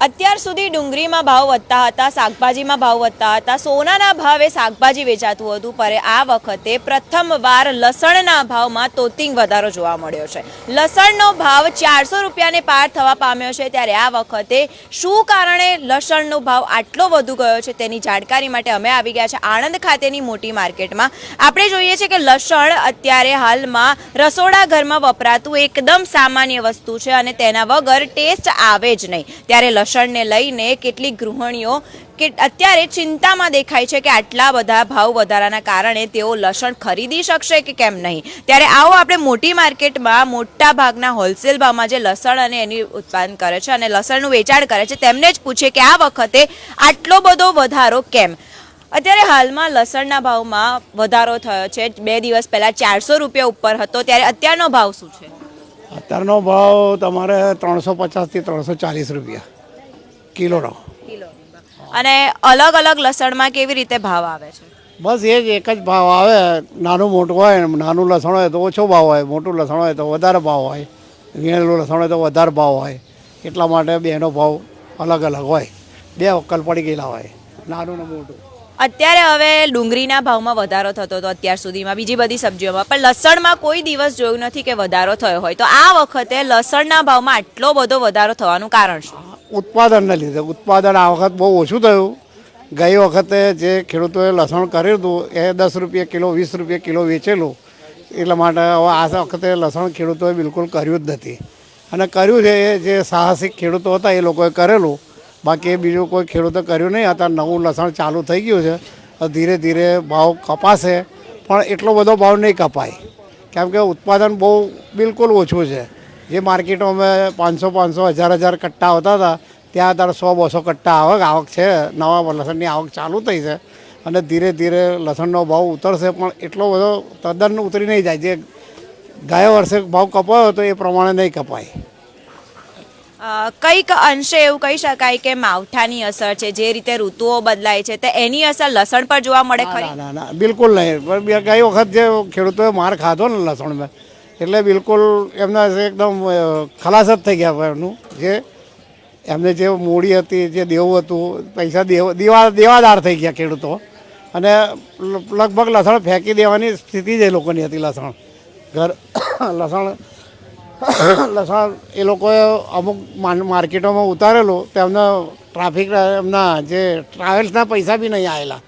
અત્યાર સુધી ડુંગળીમાં ભાવ વધતા હતા, શાકભાજીમાં ભાવ વધતા હતા, સોનાના ભાવે શાકભાજી વેચાતું હતું પર આ વખતે પ્રથમવાર લસણના ભાવમાં તોતિંગ વધારો જોવા મળ્યો છે. લસણનો ભાવ ચારસો રૂપિયાને પાર થવા પામ્યો છે, ત્યારે આ વખતે શું કારણે લસણનો ભાવ આટલો વધુ ગયો છે તેની જાણકારી માટે અમે આવી ગયા છે આણંદ ખાતેની મોટી માર્કેટમાં. આપણે જોઈએ છીએ કે લસણ અત્યારે હાલમાં રસોડા ઘરમાં વપરાતું એકદમ સામાન્ય વસ્તુ છે અને તેના વગર ટેસ્ટ આવે જ નહીં. ત્યારે લસણને લઈને કેટલીક ગૃહિણીઓ કે અત્યારે ચિંતામાં દેખાય છે કે આટલા બધા ભાવ વધારાના કારણે તેઓ લસણ ખરીદી શકશે કે કેમ નહીં? ત્યારે આવો આપણે મોટી માર્કેટમાં મોટા ભાગના હોલસેલ ભાવમાં જે લસણ અને એની ઉત્પાદન કરે છે અને લસણનું વેચાણ કરે છે, તેમને જ પૂછે કે આ વખતે આટલો બધો વધારો કેમ? અત્યારે હાલમાં લસણના ભાવમાં વધારો થયો છે. બે દિવસ પહેલાં ચારસો રૂપિયા ઉપર હતો, ત્યારે અત્યારનો ભાવ શું છે? અત્યારનો ભાવ તમારે ત્રણસો પચાસથી ત્રણસો ચાલીસ રૂપિયા. કિલોનો અને અલગ અલગ લસણમાં કેવી રીતે ભાવ આવે છે? બસ એ જ એક જ ભાવ આવે. નાનું મોટું હોય નાનું લસણ હોય તો ઓછો ભાવ હોય. મોટું લસણ હોય તો વધારે ભાવ હોય. વીણેલું લસણ હોય તો વધારે ભાવ હોય. એટલા માટે બેનો ભાવ અલગ અલગ હોય. બે વકલ પડી ગયેલા હોય. નાનું ને મોટું. અત્યારે હવે ડુંગળીના ભાવમાં વધારો થતો હતો અત્યાર સુધીમાં. બીજી બધી સબ્જીઓમાં. પણ લસણમાં કોઈ દિવસ જોયું નથી કે વધારો થયો હોય. તો આ વખતે લસણના ભાવમાં આટલો બધો વધારો થવાનું કારણ શું? ઉત્પાદનને લીધે. ઉત્પાદન આ વખત બહુ ઓછું થયું. ગઈ વખતે જે ખેડૂતોએ લસણ કર્યું હતું, એ દસ રૂપિયા કિલો, વીસ રૂપિયા કિલો વેચેલું. એટલા માટે હવે આ વખતે લસણ ખેડૂતોએ બિલકુલ કર્યું જ નથી. અને કર્યું છે એ જે સાહસિક ખેડૂતો હતા, એ લોકોએ કરેલું. બાકી બીજું કોઈ ખેડૂતો કર્યું નહીં. અત્યારે નવું લસણ ચાલુ થઈ ગયું છે. ધીરે ધીરે ભાવ કપાશે. પણ એટલો બધો ભાવ નહીં કપાય. કેમ કે ઉત્પાદન બહુ બિલકુલ ઓછું છે. જે માર્કેટોમાં પાંચસો પાંચસો હજાર હજાર કટ્ટા આવતા હતા ત્યાં અત્યારે સો બસો કટ્ટા આવક આવક છે. નવા લસણની આવક ચાલુ થઈ છે. અને ધીરે ધીરે લસણનો ભાવ ઉતરશે પણ એટલો બધો તદ્દન ઉતરી નહીં જાય. જે ગયા વર્ષે ભાવ કપાયો હતો એ પ્રમાણે નહીં કપાય. કંઈક અંશે એવું કહી શકાય કે માવઠાની અસર છે જે રીતે ઋતુઓ બદલાય છે તે એની અસર લસણ પર જોવા મળે ખરી? ના ના બિલકુલ નહીં. પણ ગઈ વખત જે ખેડૂતોએ માર ખાધો ને લસણમાં એટલે બિલકુલ એમના એકદમ ખલાસ જ થઈ ગયા એમનું. જે એમને જે મૂડી હતી, જે દેવું હતું, પૈસા દેવ, દેવા, દેવાદાર થઈ ગયા ખેડૂતો. અને લગભગ લસણ ફેંકી દેવાની સ્થિતિ જ એ લોકોની હતી, લસણ. ઘર, લસણ લસણ એ લોકોએ અમુક માર્કેટોમાં ઉતારેલું તેમને ટ્રાફિક, એમના જે ટ્રાવેલ્સના પૈસા બી નહીં આવેલા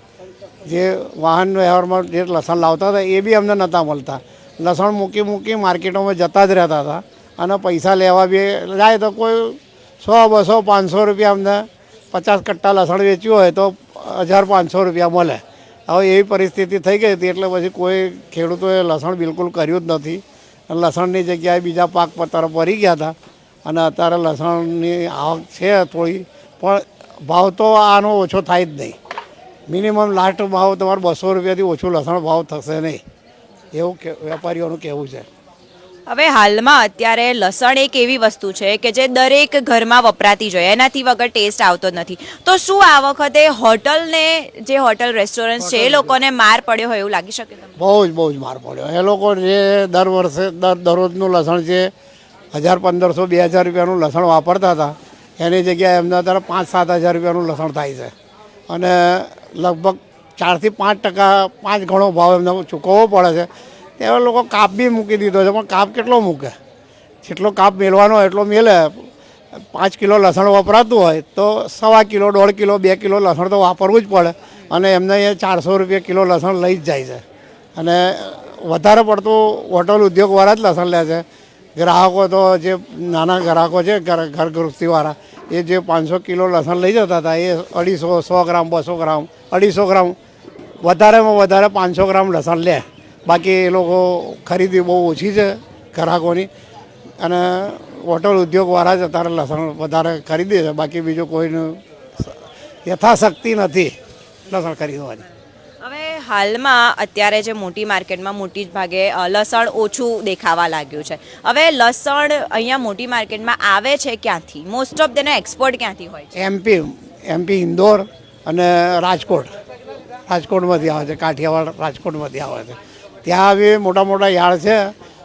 જે વાહન વ્યવહારમાં જે લસણ લાવતા હતા, એ બી અમને નહોતા મળતા. લસણ મૂકી મૂકી માર્કેટોમાં જતા જ રહેતા હતા. અને પૈસા લેવા બી જાય તો કોઈ સો, બસો, પાંચસો રૂપિયા અમને પચાસ કટ્ટા લસણ વેચ્યું હોય તો હજાર પાંચસો રૂપિયા મળે. હવે એવી પરિસ્થિતિ થઈ ગઈ હતી એટલે પછી કોઈ ખેડૂતોએ લસણ બિલકુલ કર્યું જ નથી. અને લસણની જગ્યાએ બીજા પાક પર ભરી ગયા હતા. અને અત્યારે લસણની આવક છે થોડી, પણ ભાવ તો આનો ઓછો થાય જ નહીં. મિનિમમ લાસ્ટ ભાવ તમારે બસો રૂપિયાથી ઓછું લસણ ભાવ થશે નહીં. એવું કે વેપારીઓનું કહેવું છે. હવે હાલમાં અત્યારે લસણ એક એવી વસ્તુ છે કે જે દરેક ઘરમાં વપરાતી જોઈએ એનાથી વગર ટેસ્ટ આવતો નથી. તો શું આ વખતે હોટલને જે હોટલ રેસ્ટોરન્ટ છે એ લોકોને માર પડ્યો હોય એવું લાગી શકે બહુ જ બહુ જ માર પડ્યો. એ લોકો જે દર વર્ષે દર દરરોજનું લસણ જે હજાર પંદરસો બે હજાર રૂપિયાનું લસણ વાપરતા હતા. એની જગ્યાએ એમને અત્યારે પાંચ સાત હજાર રૂપિયાનું લસણ થાય છે. અને લગભગ ચારથી પાંચ ટકા, પાંચ ગણો ભાવ એમને ચૂકવવો પડે છે. તેવા લોકો કાપ બી મૂકી દીધો છે, પણ કાપ કેટલો મૂકે? જેટલો કાપ મેળવાનો એટલો મેલે. પાંચ કિલો લસણ વપરાતું હોય તો સવા કિલો, દોઢ કિલો, બે કિલો લસણ તો વાપરવું જ પડે અને એમને એ ચારસો રૂપિયા કિલો લસણ લઈ જ જાય છે. અને વધારે પડતું હોટલ ઉદ્યોગવાળા જ લસણ લે છે. ગ્રાહકો તો જે નાના ગ્રાહકો છે, ઘર ઘર ગૃહસ્થીવાળા, એ જે પાંચસો કિલો લસણ લઈ જતા હતા, એ અઢીસો, સો ગ્રામ, બસો ગ્રામ, અઢીસો ગ્રામ વધારેમાં વધારે પાંચસો ગ્રામ લસણ લે. બાકી એ લોકો ખરીદી બહુ ઓછી છે ગ્રાહકોની. અને હોટલ ઉદ્યોગવાળા જ અત્યારે લસણ વધારે ખરીદે છે. બાકી બીજું કોઈનું યથાશક્તિ નથી લસણ ખરીદવાની. હવે હાલમાં અત્યારે જે મોટી માર્કેટમાં મોટી જ ભાગે લસણ ઓછું દેખાવા લાગ્યું છે. હવે લસણ અહીંયા મોટી માર્કેટમાં આવે છે ક્યાંથી? મોસ્ટ ઓફ તેનો એક્સપોર્ટ ક્યાંથી હોય છે? એમપી એમપી ઇન્દોર અને રાજકોટ. રાજકોટમાંથી આવે છે, કાઠિયાવાડ રાજકોટમાંથી આવે છે. ત્યાં બી મોટા મોટા યાર્ડ છે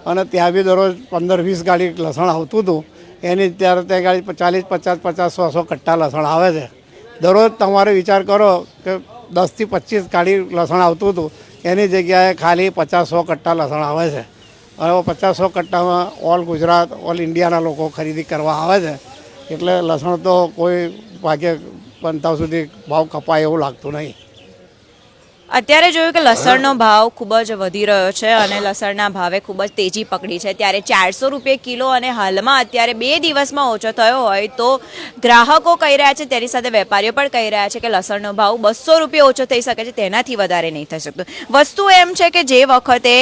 અને ત્યાં બી દરરોજ પંદર વીસ ગાડી લસણ આવતું હતું. એની ત્યારે ત્યાં ગાડી ચાલીસ, પચાસ પચાસ, સો સો કટ્ટા લસણ આવે છે. દરરોજ તમારે વિચાર કરો કે દસથી પચીસ ગાડી લસણ આવતું હતું. એની જગ્યાએ ખાલી પચાસ, સો કટ્ટા લસણ આવે છે. હવે પચાસ, સો કટ્ટામાં ઓલ ગુજરાત, ઓલ ઇન્ડિયાના લોકો ખરીદી કરવા આવે છે. એટલે લસણ તો કોઈ ભાગ્ય પંતાવ સુધી ભાવ કપાય એવું લાગતું નહીં. અત્યારે જોયું કે લસણનો ભાવ ખૂબ જ વધી રહ્યો છે અને લસણના ભાવે ખૂબ જ તેજી પકડી છે. ત્યારે ચારસો રૂપિયા કિલો અને હાલમાં અત્યારે બે દિવસમાં ઓછો થયો હોય તો ગ્રાહકો કહી રહ્યા છે તેની સાથે વેપારીઓ પણ કહી રહ્યા છે કે લસણનો ભાવ બસો રૂપિયા ઓછો થઈ શકે છે તેનાથી વધારે નહીં થઈ શકતો. વસ્તુ એમ છે કે જે વખતે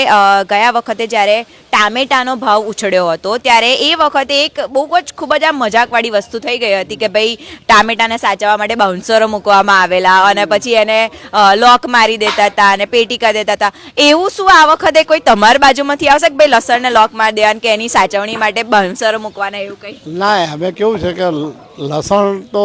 ગયા વખતે જ્યારે ટામેટાનો ભાવ ઉછળ્યો હતો ત્યારે એ વખતે એક બહુ જ ખૂબ જ આ મજાકવાળી વસ્તુ થઈ ગઈ હતી કે ભાઈ ટામેટાને સાચવવા માટે બાઉન્સરો મૂકવામાં આવેલા અને પછી એને લોક મારી દેતા હતા અને પેટી કરી દેતા હતા. એવું શું આ વખતે કોઈ તમારી બાજુમાંથી આવશે કે ભાઈ લસણને લોક મારી દેવાનું કે એની સાચવણી માટે બાઉન્સરો મૂકવાના એવું કંઈ? ના, હવે કેવું છે કે લસણ તો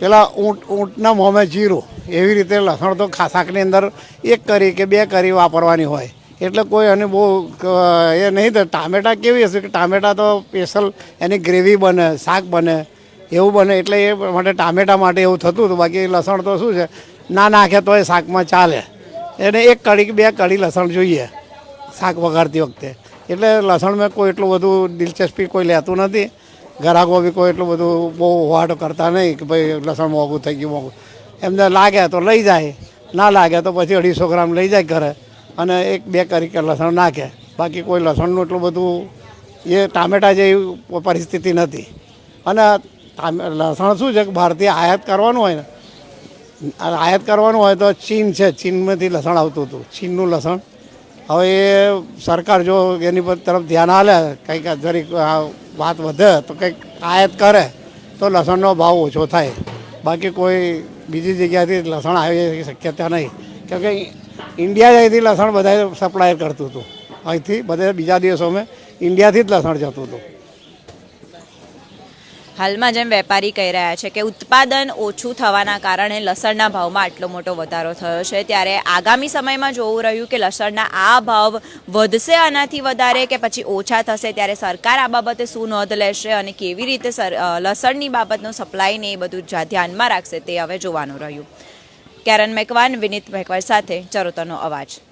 પેલા ઊંટ, ઊંટના મોંમાં જીરું. એવી રીતે લસણ તો ખાસાકની અંદર એક કરી કે બે કરી વાપરવાની હોય. એટલે કોઈ અને બહુ એ નહીં તો ટામેટા કેવી હશે? કે ટામેટા તો સ્પેશિયલ એની ગ્રેવી બને, શાક બને, એવું બને. એટલે એ માટે ટામેટા માટે એવું થતું હતું. બાકી લસણ તો શું છે? ના નાખે તો એ શાકમાં ચાલે. એને એક કડી કે બે કડી લસણ જોઈએ, શાક વઘારતી વખતે. એટલે લસણમાં કોઈ એટલું બધું દિલચસ્પી કોઈ લેતું નથી. ગ્રાહકો બી કોઈ એટલું બધું બહુ હોવાટ કરતા નહીં કે ભાઈ લસણ મોંઘું થઈ ગયું, મોંઘું. એમને લાગે તો લઈ જાય. ના લાગે તો પછી અઢીસો ગ્રામ લઈ જાય ઘરે. અને એક બે કરી કે લસણ નાખે. બાકી કોઈ લસણનું એટલું બધું એ ટામેટા જેવી પરિસ્થિતિ નથી. અને લસણ શું છે કે બહારથી આયાત કરવાનું હોય ને આયાત કરવાનું હોય તો ચીન છે, ચીનમાંથી લસણ આવતું હતું. ચીનનું લસણ. હવે એ સરકાર જો એની પર તરફ ધ્યાન આલે, કંઈક જરીક વાત વધે તો કંઈક આયાત કરે, તો લસણનો ભાવ ઓછો થાય. બાકી કોઈ બીજી જગ્યાથી લસણ આવે શક્યતા નહીં. કેમ કે ઇન્ડિયા અહીંથી લસણ બધા સપ્લાય કરતું હતું. અહીંથી બધા બીજા દેશોમાં ઇન્ડિયાથી જ લસણ જતું હતું. હાલમાં જેમ વેપારી કહી રહ્યા છે કે ઉત્પાદન ઓછું થવાના કારણે લસણના ભાવમાં આટલો મોટો વધારો થયો છે, ત્યારે આગામી સમયમાં જોવું રહ્યું કે લસણના આ ભાવ વધશે આનાથી વધારે કે પછી ઓછા થશે, ત્યારે સરકાર આ બાબતે શું નોંધ લેશે અને કેવી રીતે લસણની બાબતનો સપ્લાય ને એ બધું ધ્યાનમાં રાખશે તે હવે જોવાનું રહ્યું. કેરન મેકવાન વિનીત મેકવાન સાથે ચરોતરનો અવાજ.